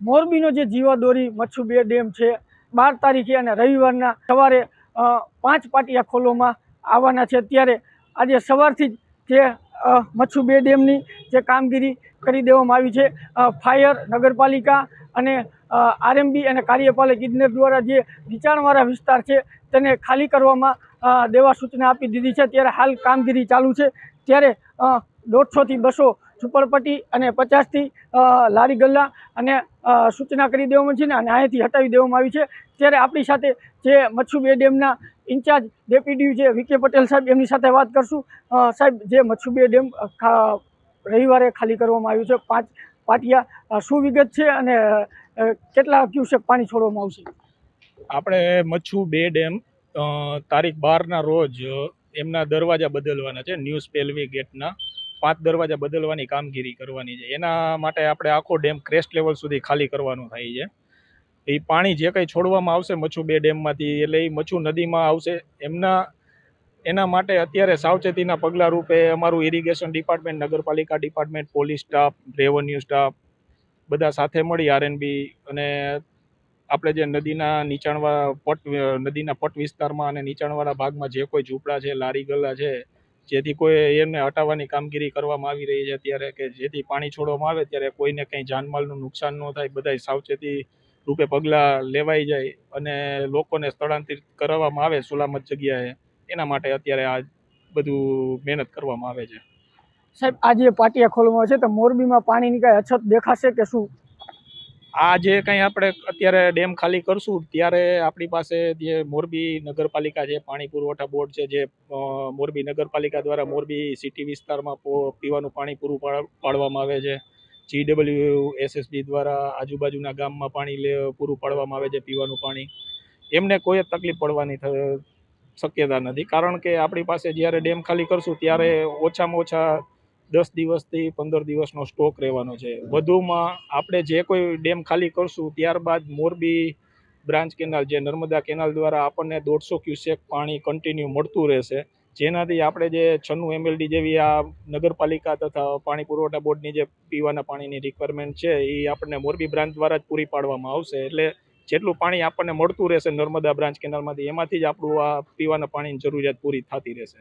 મોરબીનો જે જીવાદોરી મચ્છુ બે ડેમ છે, બાર તારીખે અને રવિવારના સવારે પાંચ પાટિયા ખોલોમાં આવવાના છે. ત્યારે આજે સવારથી જ જે મચ્છુબે ડેમની જે કામગીરી કરી દેવામાં આવી છે ફાયર, નગરપાલિકા અને આરએમબી અને કાર્યપાલક ઇજનેર દ્વારા જે નીચાણવાળા વિસ્તાર છે, તેને ખાલી કરવામાં દેવા સૂચના આપી દીધી છે. ત્યારે હાલ કામગીરી ચાલુ છે. ત્યારે દોઢસોથી બસો ઝુંપડપટ્ટી અને પચાસથી લારી ગલ્લા અને સૂચના કરી દેવામાં છે અને અહીંયાથી હટાવી દેવામાં આવી છે. ત્યારે આપણી સાથે જે મચ્છુ બે ડેમના ઇન્ચાર્જ ડેપ્યુટી જે વિકે પટેલ સાહેબ, એમની સાથે વાત કરશું. સાહેબ, જે મચ્છુ બે ડેમ રવિવારે ખાલી કરવામાં આવ્યું છે. પાંચ પાટિયા શું વિગત છે અને કેટલા ક્યુસેક પાણી છોડવામાં આવશે? આપણે મચ્છુ બે ડેમ તારીખ બારના રોજ એમના દરવાજા બદલવાના છે ન્યૂ સ્પેલવી ગેટના. પાંચ દરવાજા બદલવાની કામગીરી કરવાની છે. એના માટે આપણે આખો ડેમ ક્રેસ્ટ લેવલ સુધી ખાલી કરવાનું થાય છે. એ પાણી જે કંઈ છોડવામાં આવશે મચ્છુ બે ડેમમાંથી, એટલે એ મચ્છુ નદીમાં આવશે. એમના, એના માટે અત્યારે સાવચેતીના પગલાં રૂપે અમારું ઇરિગેશન ડિપાર્ટમેન્ટ નગરપાલિકા department police staff revenue staff બધા સાથે મળી આરએનબી અને આપણે જે નદીના નીચાણવાળા પટ નદીના પટ વિસ્તારમાં અને નીચાણવાળા ભાગમાં જે કોઈ ઝૂંપડા છે લારી ગલ્લા છે જેથી કોઈ એને હટાવવાની કામગીરી કરવામાં આવી રહી છે અત્યારે કે જેથી પાણી છોડવામાં આવે ત્યારે કોઈને કંઈ જાનમાલનું નુકસાન ન થાય, બધાય સાવચેતી રૂપે પગલાં લેવાઈ જાય અને લોકોને સ્થળાંતરિત કરવામાં આવે સલામત જગ્યાએ, એના માટે અત્યારે આ બધું મહેનત કરવામાં આવે છે. સાહેબ, આ જે પાટિયા ખોલવામાં છે તો મોરબીમાં પાણીની કાંઈ અછત દેખાશે કે શું? આ જે કંઈ આપણે અત્યારે ડેમ ખાલી કરશું, ત્યારે આપણી પાસે જે મોરબી નગરપાલિકા છે, પાણી પુરવઠા બોર્ડ છે, જે મોરબી નગરપાલિકા દ્વારા મોરબી સિટી વિસ્તારમાં પીવાનું પાણી પૂરું પાડવામાં આવે છે. જીડબલ્યુ એસએસબી દ્વારા આજુબાજુના ગામમાં પાણી લે, પૂરું પાડવામાં આવે છે પીવાનું પાણી. એમને કોઈ તકલીફ પડવાની શક્યતા નથી. કારણ કે આપણી પાસે જ્યારે ડેમ ખાલી કરશું, ત્યારે ઓછામાં ઓછા દસ દિવસથી પંદર દિવસનો સ્ટોક રહેવાનો છે. વધુમાં આપણે જે કોઈ ડેમ ખાલી કરશું ત્યારબાદ મોરબી બ્રાન્ચ કેનાલ જે નર્મદા કેનાલ દ્વારા આપણને દોઢસો ક્યુસેક પાણી કન્ટિન્યુ મળતું રહેશે. જેનાથી આપણે જે છન્નું એમએલડી જેવી આ નગરપાલિકા તથા પાણી પુરવઠા બોર્ડની જે પીવાના પાણીની રિક્વાયરમેન્ટ છે એ આપણને મોરબી બ્રાન્ચ દ્વારા જ પૂરી પાડવામાં આવશે. એટલે જેટલું પાણી આપણને મળતું રહેશે નર્મદા બ્રાન્ચ કેનાલમાંથી એમાંથી જ આપણું આ પીવાના પાણીની જરૂરિયાત પૂરી થતી રહેશે.